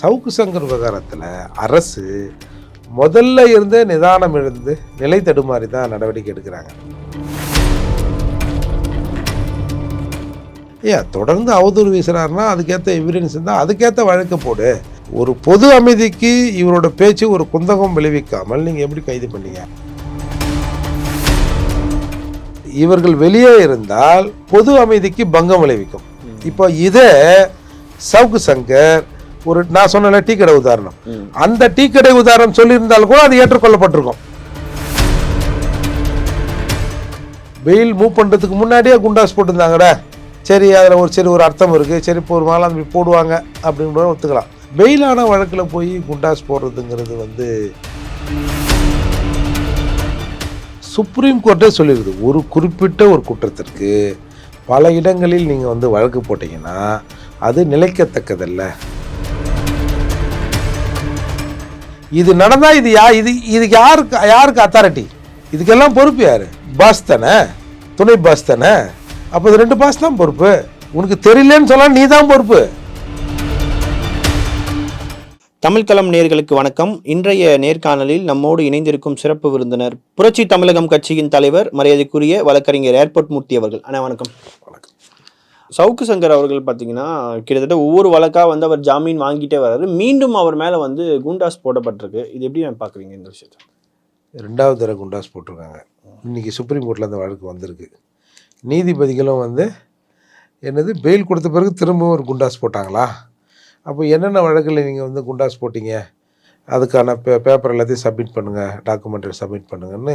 சவுக்கு சங்கர் விவகாரத்தில் அரசு முதல்ல இருந்தே நிதானம் இருந்து நிலை தடுமாறி தான் நடவடிக்கை எடுக்கிறாங்க. ஏன் தொடர்ந்து அவதூறு வீசுறாருன்னா அதுக்கேற்ற எவிடன்ஸ் இருந்தால் அதுக்கேற்ற வழக்கு போடு. ஒரு பொது அமைதிக்கு இவரோட பேச்சு ஒரு குந்தகம் விளைவிக்காமல் நீங்கள் எப்படி கைது பண்ணீங்க? இவர்கள் வெளியே இருந்தால் பொது அமைதிக்கு பங்கம் விளைவிக்கும். இப்போ இதை சவுக்கு சங்கர் ஒரு நான் சொன்ன டீ கடை உதாரணம். அந்த டீ கடை உதாரணம் சொல்லியிருந்தாலும் கூட அது ஏற்றுக்கொள்ளப்பட்டிருக்கும். வெயில் மூவ் பண்ணுறதுக்கு முன்னாடியே குண்டாஸ் போட்டிருந்தாங்கடா. சரி அதில் ஒரு சரி ஒரு அர்த்தம் இருக்குது சரி இப்போ ஒரு மாலம் அப்படி போடுவாங்க அப்படின்ற ஒத்துக்கலாம். வெயிலான வழக்கில் போய் குண்டாஸ் போடுறதுங்கிறது வந்து சுப்ரீம் கோர்ட்டே சொல்லியிருக்குது ஒரு குறிப்பிட்ட ஒரு குற்றத்திற்கு பல இடங்களில் நீங்கள் வந்து வழக்கு போட்டீங்கன்னா அது நிலைக்கத்தக்கதல்ல. இது நடந்தா இது யா இது இதுக்கு யாருக்கு யாருக்கு அத்தாரிட்டி இதுக்கெல்லாம் பொறுப்பு யாரு? பாஸ் தானே. துணை பாஸ் தானே. அப்போ இது ரெண்டு பாஸ் தான் பொறுப்பு. உனக்கு தெரியலன்னு சொன்னா நீ தான் பொறுப்பு. தமிழ்களம் நேர்களுக்கு வணக்கம். இன்றைய நேர்காணலில் நம்மோடு இணைந்திருக்கும் சிறப்பு விருந்தினர் புரட்சி தமிழகம் கட்சியின் தலைவர் மரியாதைக்குரிய வழக்கறிஞர் ஏர்போர்ட் மூர்த்தி அவர்கள். அண்ணா வணக்கம். வணக்கம். சவுக்கு சங்கர் அவர்கள் பார்த்தீங்கன்னா கிட்டத்தட்ட ஒவ்வொரு வழக்காக வந்து அவர் ஜாமீன் வாங்கிட்டே வர்றாரு. மீண்டும் அவர் மேலே வந்து குண்டாஸ் போடப்பட்டிருக்கு. இது எப்படி நான் பார்க்குறீங்க இந்த விஷயத்தை? ரெண்டாவது தடவை குண்டாஸ் போட்டிருக்காங்க. இன்னைக்கு சுப்ரீம் கோர்ட்டில் அந்த வழக்கு வந்திருக்கு. நீதிபதிகளும் வந்து என்னது பெயில் கொடுத்த பிறகு திரும்பவும் ஒரு குண்டாஸ் போட்டாங்களா? அப்போ என்னென்ன வழக்கில் நீங்கள் வந்து குண்டாஸ் போட்டீங்க? அதுக்கான பே பேப்பர் எல்லாத்தையும் சப்மிட் பண்ணுங்கள் டாக்குமெண்ட்டை சப்மிட் பண்ணுங்கன்னு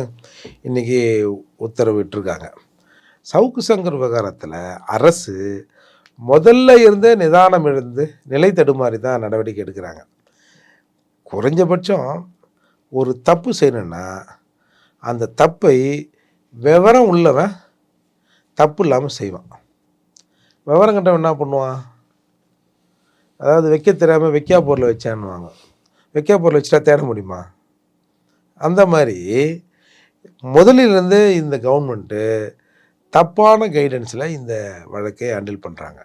இன்றைக்கி உத்தரவிட்டிருக்காங்க. சவுக்கு சங்கர் விவகாரத்தில் அரசு முதல்ல இருந்தே நிதானம் இருந்து நிலை தடுமாறி தான் நடவடிக்கை எடுக்கிறாங்க. குறைஞ்சபட்சம் ஒரு தப்பு செய்யணுன்னா அந்த தப்பை விவரம் உள்ளவன் தப்பு இல்லாமல் செய்வான். விவரம் கண்டவன் என்ன பண்ணுவான்? அதாவது வைக்க தெரியாமல் வைக்கா பொருளை வச்சான்னுவாங்க. வைக்கா பொருளை வச்சுட்டா தேட முடியுமா? அந்த மாதிரி முதலிலிருந்து இந்த கவர்மெண்ட்டு தப்பான கைடன்ஸில் இந்த வழக்கை ஹேண்டில் பண்ணுறாங்க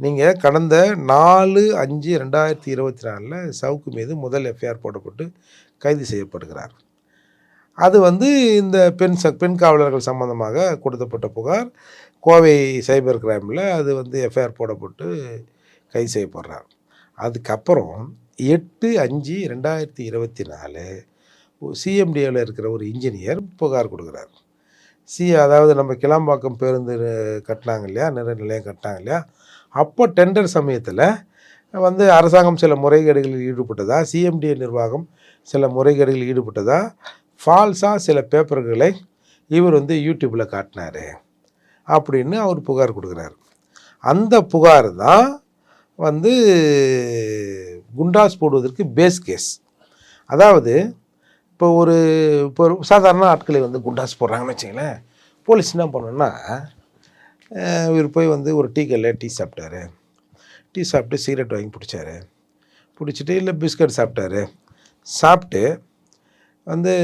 நீங்கள் கடந்த நாலு அஞ்சு ரெண்டாயிரத்தி இருபத்தி நாலில் சவுக்கு மீது முதல் எஃப்ஐஆர் போடப்பட்டு கைது செய்யப்படுகிறார். அது வந்து இந்த பெண் ச பெண் காவலர்கள் சம்பந்தமாக கொடுக்கப்பட்ட புகார். கோவை சைபர் கிரைமில் அது வந்து எஃப்ஐஆர் போடப்பட்டு கைது செய்யப்படுறார். அதுக்கப்புறம் எட்டு அஞ்சு ரெண்டாயிரத்தி இருபத்தி நாலு சிஎம்டிஏவில் இருக்கிற ஒரு இன்ஜினியர் புகார் கொடுக்குறார். சி அதாவது நம்ம கிளாம்பாக்கம் பேருந்து கட்டினாங்க இல்லையா? நிறைய நிலையம் கட்டினாங்க இல்லையா? அப்போ டெண்டர் சமயத்தில் வந்து அரசாங்கம் சில முறைகேடுகளில் ஈடுபட்டதா? சிஎம்டிஏ நிர்வாகம் சில முறைகேடுகளில் ஈடுபட்டதா? ஃபால்ஸாக சில பேப்பர்களை இவர் வந்து யூடியூப்பில் காட்டினார் அப்படின்னு அவர் புகார் கொடுக்குறாரு. அந்த புகார் தான் வந்து குண்டாஸ் போடுவதற்கு பேஸ் கேஸ் அதாவது இப்போ ஒரு இப்போ ஒரு சாதாரண ஆட்களை வந்து குண்டாஸ் போடுறாங்கன்னு வச்சுங்களேன் போலீஸ் என்ன பண்ணோன்னா இவர் போய் வந்து ஒரு டீ கடையில் டீ சாப்பிட்டாரு. டீ சாப்பிட்டு சிகரெட் வாங்கி பிடிச்சாரு. பிடிச்சிட்டு இல்லை பிஸ்கட் சாப்பிட்டாரு. சாப்பிட்டு வந்து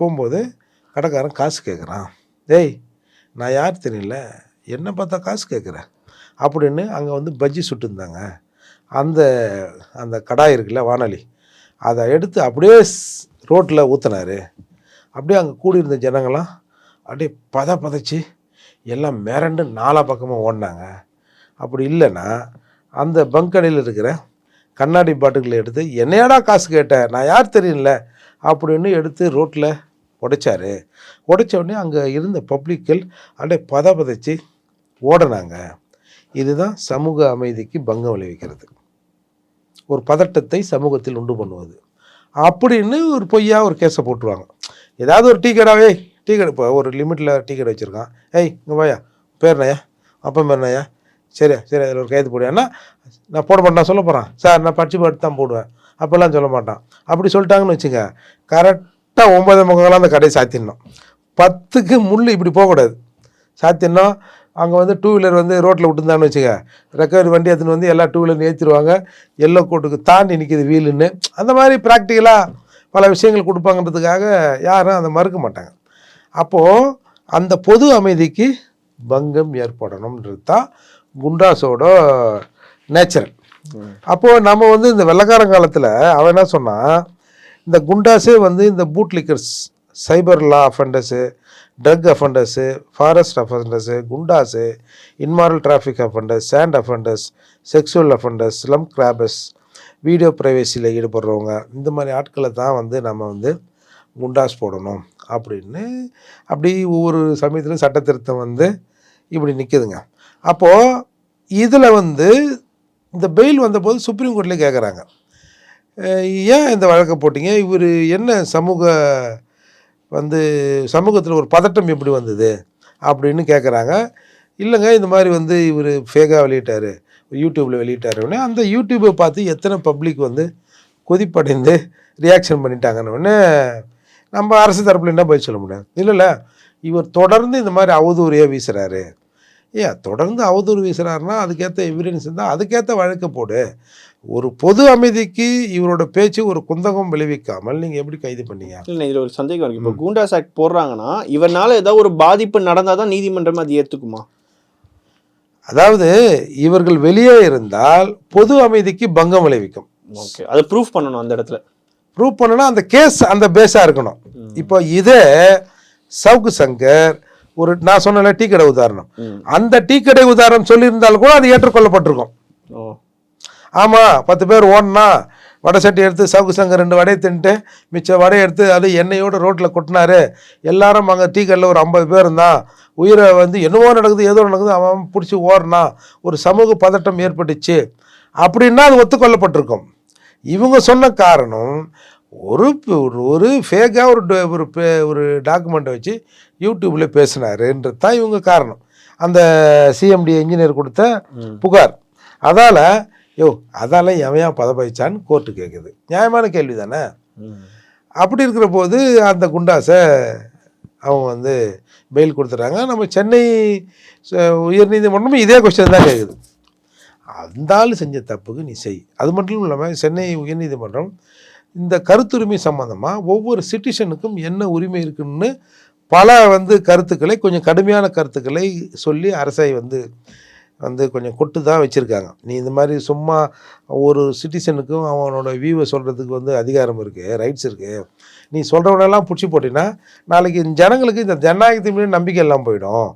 போகும்போது கடைக்காரன் காசு கேட்குறான் டேய் நான் யார் தெரியல என்ன பார்த்தா காசு கேட்குறேன் அப்படின்னு அங்கே வந்து பஜ்ஜி சுட்டுருந்தாங்க அந்த அந்த கடாய் இருக்குல்ல வானொலி. அதை எடுத்து அப்படியே ரோட்டில் ஊற்றினாரு அப்படியே அங்கே கூடியிருந்த ஜனங்களாம் அப்படியே பத பதைச்சி எல்லாம் மிரண்டு நாலா பக்கமாக ஓடினாங்க. அப்படி இல்லைன்னா அந்த பங்கடையில் இருக்கிற கண்ணாடி பாட்டுகளை எடுத்து என்னையாடா காசு கேட்டேன் நான் யார் தெரியல அப்படின்னு எடுத்து ரோட்டில் உடைச்சார். உடைச்ச உடனே அங்கே இருந்த பப்ளிக்கள் அப்படியே பத பதைச்சி ஓடினாங்க. இதுதான் சமூக அமைதிக்கு பங்கம் விளைவிக்கிறது. ஒரு பதட்டத்தை சமூகத்தில் உண்டு பண்ணுவது. அப்படின்னு ஒரு பொய்யா ஒரு கேஸை போட்டுருவாங்க. ஏதாவது ஒரு டீ கடாவே டீ கடை இப்போ ஒரு லிமிட்டில் டீ கடை வச்சுருக்கான். ஏய் இங்கே வாயா பேர் அப்பா பேர் சரியா சரி அதில் ஒரு கைது போடுவேன்னா நான் போட மாட்டேன் சொல்ல போகிறேன் சார் நான் படிச்சு பார்த்து தான் போடுவேன். அப்போல்லாம் சொல்ல மாட்டான். அப்படி சொல்லிட்டாங்கன்னு வச்சுங்க கரெக்டாக ஒம்பது முகங்களாம் அந்த கடையை சாத்திடணும். பத்துக்கு முள் இப்படி போகக்கூடாது. சாத்திடணும் அங்கே வந்து டூ வீலர் வந்து ரோட்டில் விட்டுருந்தான்னு வச்சுக்க. ரெக்கவரி வண்டி எடுத்துன்னு வந்து எல்லா டூ வீலர் ஏற்றிடுவாங்க எல்லோ கோட்டுக்கு தாண்டி நிற்கிது வீலுன்னு அந்த மாதிரி ப்ராக்டிக்கலாக பல விஷயங்கள் கொடுப்பாங்கன்றதுக்காக யாரும் அதை மறுக்க மாட்டாங்க. அப்போது அந்த பொது அமைதிக்கு பங்கம் ஏற்படணுன்றது தான் குண்டாஸோட நேச்சுரல் அப்போது நம்ம வந்து இந்த வெள்ளக்காரன் காலத்தில் அவன் என்ன சொன்னான்? இந்த குண்டாஸே வந்து இந்த bootleggers cyber law offenders drug offenders forest offenders goondas immoral traffic offenders sand offenders sexual offenders slum grabbers video ப்ரைவேசியில் ஈடுபடுறவங்க இந்த மாதிரி ஆட்களை தான் வந்து நம்ம வந்து குண்டாஸ் போடணும். அப்படின்னு அப்படி ஒவ்வொரு சமயத்திலும் சட்ட திருத்தம் வந்து இப்படி நிற்குதுங்க அப்போது இதில் வந்து இந்த பெயில் வந்தபோது சுப்ரீம் கோர்ட்லேயே கேட்குறாங்க ஏன் இந்த வழக்கை போட்டிங்க? இவர் என்ன சமூக வந்து சமூகத்தில் ஒரு பதட்டம் எப்படி வந்தது அப்படின்னு கேட்குறாங்க இல்லைங்க இந்த மாதிரி வந்து இவர் ஃபேக்காக வெளியிட்டார் யூடியூப்பில் வெளியிட்டாருன்னே அந்த யூடியூப்பை பார்த்து எத்தனை பப்ளிக் வந்து கொதிப்படைந்து ரியாக்ஷன் பண்ணிட்டாங்கன்னு உடனே நம்ம அரசு தரப்பில் என்ன பதில் சொல்ல முடியாது இல்லைல்ல இவர் தொடர்ந்து இந்த மாதிரி அவதூறையாக வீசுகிறாரு ஏன் தொடர்ந்து அவதூறு வீசுகிறாருன்னா அதுக்கேற்ற எவிடன்ஸ் இருந்தால் அதுக்கேற்ற வழக்கு போடு. ஒரு பொது அமைதிக்கு இவரோட பேச்சு ஒரு குந்தகம் விளைவிக்காமல் நீங்கள் எப்படி கைது பண்ணீங்க? இல்லை இதில் ஒரு சந்தேகம் இருக்கு. இப்போ கூண்டாஸ் ஆக்ட் போடுறாங்கன்னா இவனால ஏதாவது ஒரு பாதிப்பு நடந்தால் தான் நீதிமன்றம் அது ஏற்றுக்குமா அதாவது இவர்கள் வெளியே இருந்தால் பொது அமைதிக்கு பங்கம் விளைவிக்கும். ஓகே அதை ப்ரூஃப் பண்ணணும் அந்த இடத்துல. ப்ரூவ் பண்ணனா அந்த கேஸ் அந்த பேஸாக இருக்கணும். இப்போ இதே சவுக்கு சங்கர் ஒரு நான் சொன்னல டீ கடை உதாரணம். அந்த டீ கடை உதாரணம் சொல்லியிருந்தால் கூட அது ஏற்றுக்கொள்ளப்பட்டிருக்கும். ஓ. ஆமாம் பத்து பேர் ஓடனா வடை சட்டி எடுத்து சவுக்கு சங்கர் ரெண்டு வடையை தின்ட்டு மிச்ச வடையை எடுத்து அது எண்ணெயோட ரோட்டில் கொட்டினாரு. எல்லாரும் அங்கே டீ கடையில் ஒரு ஐம்பது பேர் இருந்தான் உயிரை வந்து என்னவோ நடக்குது ஏதோ நடக்குது அவன் அவன் பிடிச்சி ஓடுனான் ஒரு சமூக பதட்டம் ஏற்பட்டுச்சு. அப்படின்னா அது ஒத்துக்கொள்ளப்பட்டிருக்கும். இவங்க சொன்ன காரணம் ஒரு ஒரு ஃபேக்காக ஒரு ஒரு ஒரு டாக்குமெண்ட்டை வச்சு யூடியூப்பில் பேசினாருன்றது தான் இவங்க காரணம். அந்த சிஎம்டி இன்ஜினியர் கொடுத்த. புகார். அதால் யோ அதால எவையா பதபாய்ச்சான்னு கோர்ட்டு கேட்குது நியாயமான கேள்வி தானே. அப்படி இருக்கிற போது அந்த குண்டாஸை அவங்க வந்து பெயில் கொடுத்துட்றாங்க நம்ம சென்னை உயர்நீதிமன்றமும் இதே கொஸ்டின் தான் கேட்குது அந்த ஆள் செஞ்ச தப்புக்கு நீ செய். அது மட்டும் இல்லாமல் சென்னை உயர்நீதிமன்றம் இந்த கருத்துரிமை சம்பந்தமாக ஒவ்வொரு சிட்டிசனுக்கும் என்ன உரிமை இருக்குன்னு பல வந்து கருத்துக்களை கொஞ்சம் கடுமையான கருத்துக்களை சொல்லி அரசை வந்து வந்து கொஞ்சம் கொட்டு தான் வச்சுருக்காங்க. நீ இந்த மாதிரி சும்மா ஒரு சிட்டிசனுக்கும் அவனோட வியூவை சொல்கிறதுக்கு வந்து அதிகாரம் இருக்குது ரைட்ஸ் இருக்குது நீ சொல்கிறவனெல்லாம் பிடிச்சி போட்டினா நாளைக்கு ஜனங்களுக்கு இந்த ஜனநாயகத்தின் மீது நம்பிக்கை எல்லாம் போயிடும்.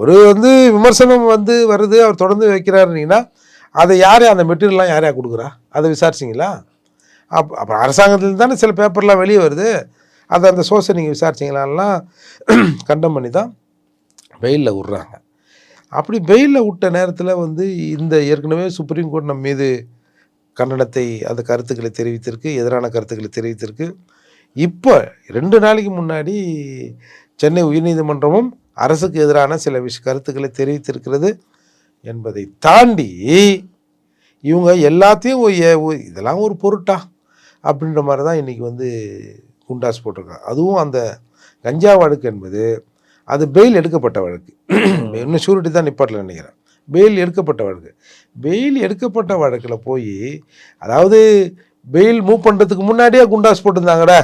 ஒரு வந்து விமர்சனம் வந்து வருது அவர் தொடர்ந்து வைக்கிறாருனீங்கன்னா அதை யார் அந்த மெட்டீரியல்லாம் யார் யார் கொடுக்குறா? அதை விசாரிச்சிங்களா? அப் அப்புறம் அரசாங்கத்துலேருந்து தானே சில பேப்பர்லாம் வெளியே வருது. அதை அந்த சோர்ஸை நீங்கள் விசாரிச்சிங்களான்லாம் கண்டம் பண்ணி தான் வெயிலில் விட்றாங்க. அப்படி வெயிலில் விட்ட நேரத்தில் வந்து இந்த ஏற்கனவே சுப்ரீம் கோர்ட் நம்ம மீது கண்டனத்தை அந்த கருத்துக்களை தெரிவித்திருக்கு எதிரான கருத்துக்களை தெரிவித்திருக்கு. இப்போ ரெண்டு நாளைக்கு முன்னாடி சென்னை உயர்நீதிமன்றமும் அரசுக்கு எதிரான சில விஷ கருத்துக்களை தெரிவித்திருக்கிறது என்பதை தாண்டி இவங்க எல்லாத்தையும் இதெல்லாம் ஒரு பொருட்டா? அப்படின்ற மாதிரி தான் இன்றைக்கி வந்து குண்டாஸ் போட்டிருக்காங்க. அதுவும் அந்த கஞ்சா வழக்கு என்பது அது பெயில் எடுக்கப்பட்ட வழக்கு. இன்னும் ஷூரிட்டி தான் நிப்பாட்டில் நினைக்கிறேன். பெயில் எடுக்கப்பட்ட வழக்கு. பெயில் எடுக்கப்பட்ட வழக்கில் போய் அதாவது பெயில் மூவ் பண்ணுறதுக்கு முன்னாடியே குண்டாஸ் போட்டிருந்தாங்கடா.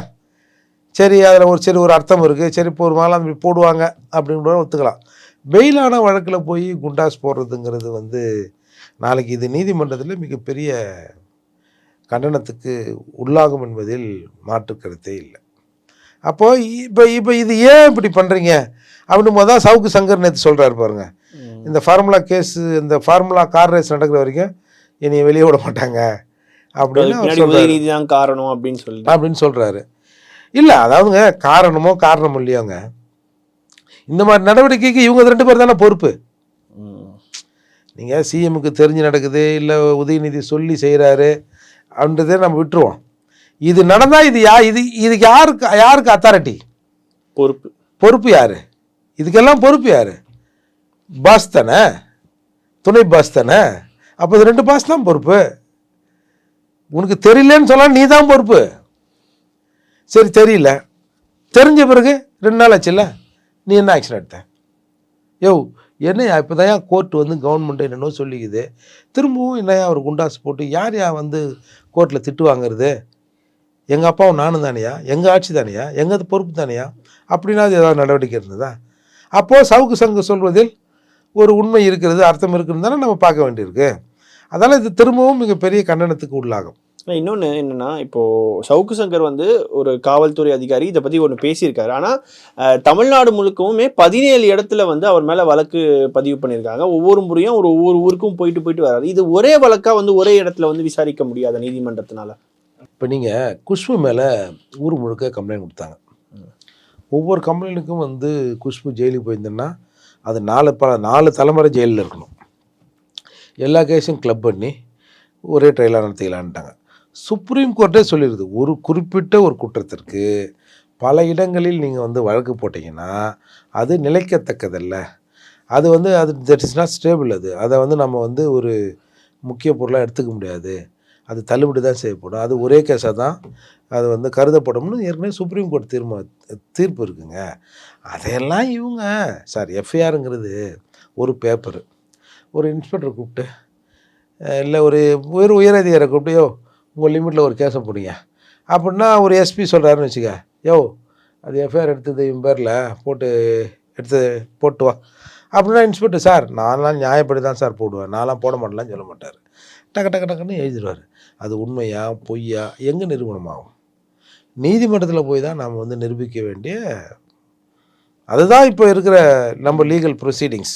சரி அதில் ஒரு சரி ஒரு அர்த்தம் இருக்குது சரி இப்போ ஒரு மாலாம் இப்படி போடுவாங்க அப்படின்னு ஒத்துக்கலாம். பெயிலான வழக்கில் போய் குண்டாஸ் போடுறதுங்கிறது வந்து நாளைக்கு இது நீதிமன்றத்தில் மிகப்பெரிய கண்டனத்துக்கு உள்ளாகும் என்பதில் மாற்று கருத்தே இல்லை. அப்போது இப்போ இப்போ இது ஏன் இப்படி பண்ணுறீங்க அப்படின்னு மொதல் சவுக்கு சங்கர் நேற்று சொல்கிறாரு பாருங்க. ம். இந்த ஃபார்முலா கேஸ் இந்த ஃபார்முலா கார் ரேஸ் நடக்கிற வரைக்கும் என்னைய வெளியே விட மாட்டாங்க. அப்படின்னு தான் காரணம் அப்படின்னு சொல்லிட்டு. அப்படின்னு சொல்கிறாரு இல்லை அதாவதுங்க காரணமோ காரணமோ இல்லையோங்க. இந்த மாதிரி நடவடிக்கைக்கு இவங்க ரெண்டு பேர் தானே பொறுப்பு. நீங்கள் சிஎம்முக்கு தெரிஞ்சு நடக்குது இல்லை உதயநிதி சொல்லி செய்கிறாரு அப்படின்றதே நம்ம விட்டுருவோம். இது நடந்தால் இது யா இது இதுக்கு யாருக்கு யாருக்கு அத்தாரிட்டி பொறுப்பு. பொறுப்பு யார்? இதுக்கெல்லாம் பொறுப்பு யார்? பாஸ் தானே? துணை பாஸ் தானே? அப்போ இது ரெண்டு பாஸ் தான் பொறுப்பு. உனக்கு தெரியலன்னு சொன்னா நீ தான் பொறுப்பு. சரி தெரியல. தெரிஞ்ச பிறகு ரெண்டு நாள் ஆச்சுல்ல? நீ என்ன ஆக்ஷன் எடுத்த? யோ என்னையா இப்போ தான் கோர்ட் வந்து கவர்மெண்ட் என்னென்னோ சொல்லிக்குது. திரும்பவும் என்னையா அவர் குண்டாஸ் போட்டு யார் யா வந்து கோர்ட்டில் திட்டு வாங்குறது? எங்கள் அப்பாவும் நானும் தானையா? எங்கள் ஆட்சி தானையா? எங்கள் பொறுப்பு தானையா? அப்படின்னா அது ஏதாவது நடவடிக்கை இருந்ததா? அப்போது சவுக்கு சங்கு சொல்வதில் ஒரு உண்மை இருக்கிறது அர்த்தம் இருக்குன்னு தானே நம்ம பார்க்க வேண்டியிருக்கு. அதனால் இது திரும்பவும் மிகப்பெரிய கண்டனத்துக்கு உள்ளாகும். இன்னொன்று என்னன்னா இப்போ சவுக்கு சங்கர் வந்து ஒரு காவல்துறை அதிகாரி இதை பத்தி ஒன்று பேசியிருக்காரு. ஆனா அஹ், தமிழ்நாடு முழுக்கவுமே பதினேழு இடத்துல வந்து அவர் மேல வழக்கு பதிவு பண்ணியிருக்காங்க. ஒவ்வொரு முறையும் ஒரு ஒவ்வொரு ஊருக்கும் போயிட்டு போயிட்டு வராரு. இது ஒரே வழக்கா வந்து ஒரே இடத்துல வந்து விசாரிக்க முடியாத நீதிமன்றத்தினால? இப்போ நீங்கள் குஷ்பு மேலே ஊர் முழுக்க கம்ப்ளைண்ட் கொடுத்தாங்க. ஒவ்வொரு கம்ப்ளைண்ட்டுக்கும் வந்து குஷ்பு ஜெயிலுக்கு போயிருந்தேன்னா அது நாலு ப நாலு தலைமுறை ஜெயிலில் இருக்கணும். எல்லா கேஸையும் கிளப் பண்ணி ஒரே ட்ரையலாக நடத்திக்கலான்ட்டாங்க. சுப்ரீம் கோர்ட்டே சொல்லிடுது ஒரு குறிப்பிட்ட ஒரு குற்றத்திற்கு பல இடங்களில் நீங்கள் வந்து வழக்கு போட்டிங்கன்னா அது நிலைக்கத்தக்கதல்ல. அது வந்து அது தட் இஸ் நாட் ஸ்டேபிள் அது. அதை வந்து நம்ம வந்து ஒரு முக்கிய பொருளாக எடுத்துக்க முடியாது. அது தள்ளுபடி தான் செய்யப்படும். அது ஒரே கேஸாக தான் அது வந்து கருதப்படும்னு ஏற்கனவே சுப்ரீம் கோர்ட் தீர்மா தீர்ப்பு இருக்குங்க. அதையெல்லாம் இவங்க சார் எஃப்ஐஆருங்கிறது ஒரு பேப்பர் ஒரு இன்ஸ்பெக்டர் கூப்பிட்டு இல்லை ஒரு உயர் உயரதிகாரை கூப்பிட்டு யோ உங்கள் லிமிட்டில் ஒரு கேஸை போடுங்க. அப்படின்னா ஒரு எஸ்பி சொல்கிறாருன்னு வச்சுக்க யோ அது எஃப்ஐஆர் எடுத்தது இவன் பேரில் போட்டு எடுத்து போட்டு வா. அப்படின்னா இன்ஸ்பெக்டர் சார் நான்லாம் நியாயப்படி தான் சார் போடுவேன். நான்லாம் போட மாட்டேன்லாம் சொல்ல மாட்டார். டக்கு டக்கு டக்குன்னு எழுதிடுவார். அது உண்மையா பொய்யா எங்கே நிரூபணமாகும் நீதிமன்றத்தில் போய் தான் நாம் வந்து நிரூபிக்க வேண்டிய அதுதான் இப்போ இருக்கிற நம்ம லீகல் ப்ரொசீடிங்ஸ்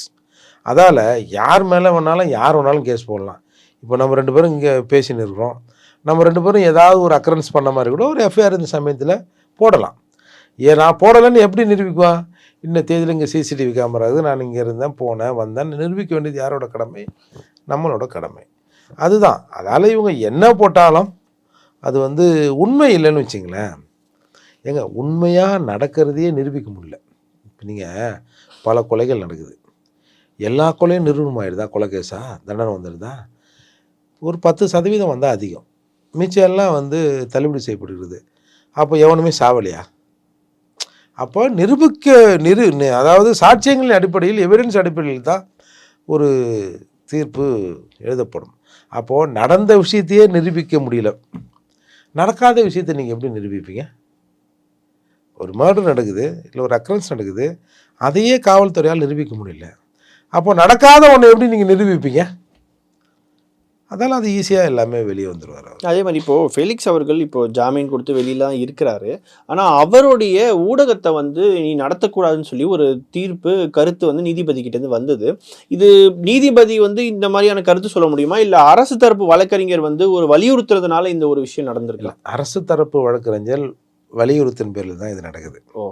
அதால் யார் மேலே வேணாலும் யார் வேணாலும் கேஸ் போடலாம். இப்போ நம்ம ரெண்டு பேரும் இங்கே பேசின்னு இருக்கிறோம். நம்ம ரெண்டு பேரும் ஏதாவது ஒரு அக்கரன்ஸ் பண்ண மாதிரி கூட ஒரு எஃப்ஐஆர் இந்த சமயத்தில் போடலாம். ஏன் நான் போடலைன்னு எப்படி நிரூபிக்குவா இன்ன தேதியில் இங்கே சிசிடிவி கேமரா இருக்குது. நான் இங்கே இருந்தேன் போனேன் வந்தேன். நிரூபிக்க வேண்டியது யாரோட கடமை? நம்மளோட கடமை. அதுதான். அதால் இவங்க என்ன போட்டாலும் அது வந்து உண்மை இல்லைன்னு வச்சிங்களேன். ஏங்க உண்மையாக நடக்கிறதையே நிரூபிக்க முடியல. இப்போ நீங்கள் பல கொலைகள் நடக்குது. எல்லா கொலையும் நிரூபணம் ஆயிடுதா தண்டனை வந்துடுதா ஒரு பத்து சதவீதம் வந்தால் அதிகம். மிச்சம் எல்லாம் வந்து தள்ளுபடி செய்யப்படுகிறது. அப்போ எவனுமே சாவலையா? அப்போ நிரூபிக்க நிரு அதாவது சாட்சியங்களின் அடிப்படையில் எவிடன்ஸ் அடிப்படையில் தான் ஒரு தீர்ப்பு எழுதப்படும். அப்போது நடந்த விஷயத்தையே நிரூபிக்க முடியல. நடக்காத விஷயத்தை நீங்கள் எப்படி நிரூபிப்பீங்க? ஒரு மர்டர் நடக்குது இல்லை ஒரு அக்ரன்ஸ் நடக்குது அதையே காவல்துறையால் நிரூபிக்க முடியல. அப்போ நடக்காத ஒன்று எப்படி நீங்கள் நிரூபிப்பீங்க? அதெல்லாம் அது ஈஸியாக எல்லாமே வெளியே வந்துடுவார் அதே மாதிரி இப்போ ஃபெலிக்ஸ் அவர்கள் இப்போ ஜாமீன் கொடுத்து வெளியிலாம் இருக்கிறாரு. ஆனா அவருடைய ஊடகத்தை வந்து நீ நடத்தக்கூடாதுன்னு சொல்லி ஒரு தீர்ப்பு கருத்து வந்து நீதிபதி கிட்ட இருந்து வந்தது. இது நீதிபதி வந்து இந்த மாதிரியான கருத்து சொல்ல முடியுமா? இல்ல அரசு தரப்பு வழக்கறிஞர் வந்து ஒரு வலியுறுத்துறதுனால இந்த ஒரு விஷயம் நடந்திருக்கலாம் அரசு தரப்பு வழக்கறிஞர் வலியுறுத்தின் பேரில் தான் இது நடக்குது. ஓ.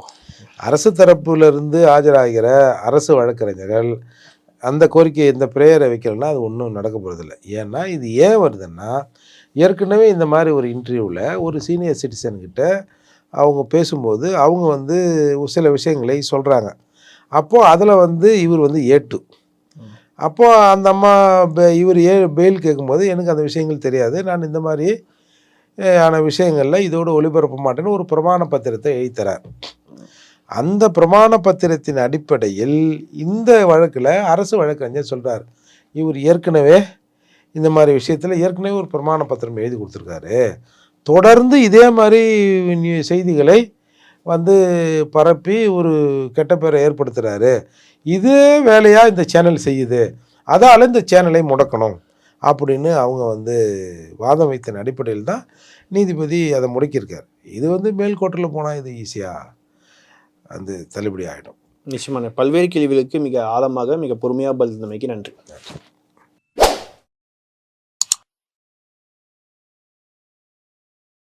அரசு தரப்புலேருந்து ஆஜராகிற அரசு வழக்கறிஞர்கள் அந்த கோரிக்கையை இந்த ப்ரேயரை வைக்கலன்னா அது ஒன்றும் நடக்க போகிறதில்ல ஏன்னா இது ஏன் வருதுன்னா ஏற்கனவே இந்த மாதிரி ஒரு இன்டர்வியூவில் ஒரு சீனியர் சிட்டிசன்கிட்ட அவங்க பேசும்போது அவங்க வந்து சில விஷயங்களை சொல்கிறாங்க அப்போது அதில் வந்து இவர் வந்து ஏட்டு. அப்போது அந்த அம்மா இவர் ஏ பெயில் கேட்கும்போது எனக்கு அந்த விஷயங்கள் தெரியாது. நான் இந்த மாதிரி ஆன விஷயங்களில் இதோடு ஒளிபரப்ப மாட்டேன்னு ஒரு பிரமாண பத்திரத்தை எழுதித்தரார். அந்த பிரமாண பத்திரத்தின் அடிப்படையில் இந்த வழக்கில் அரசு வழக்கறிஞர் சொல்கிறார் இவர் ஏற்கனவே இந்த மாதிரி விஷயத்தில் ஏற்கனவே ஒரு பிரமாண பத்திரம் எழுதி கொடுத்துருக்காரு. தொடர்ந்து இதே மாதிரி செய்திகளை வந்து பரப்பி ஒரு கெட்ட பேரை ஏற்படுத்துகிறாரு இதே வேலையாக இந்த சேனல் செய்யுது. அதால் இந்த சேனலை முடக்கணும். அப்படின்னு அவங்க வந்து வாதம் வைத்தன் அடிப்படையில் தான் நீதிபதி அதை முடக்கியிருக்கார். இது வந்து மேல்கோட்டில் போனால் இது ஈஸியாக வந்து தள்ளுபடி ஆகிடும் நிச்சயமான பல்வேறு கேள்விகளுக்கு மிக ஆழமாக மிக பொறுமையாக பதில் தந்தமைக்கு நன்றி.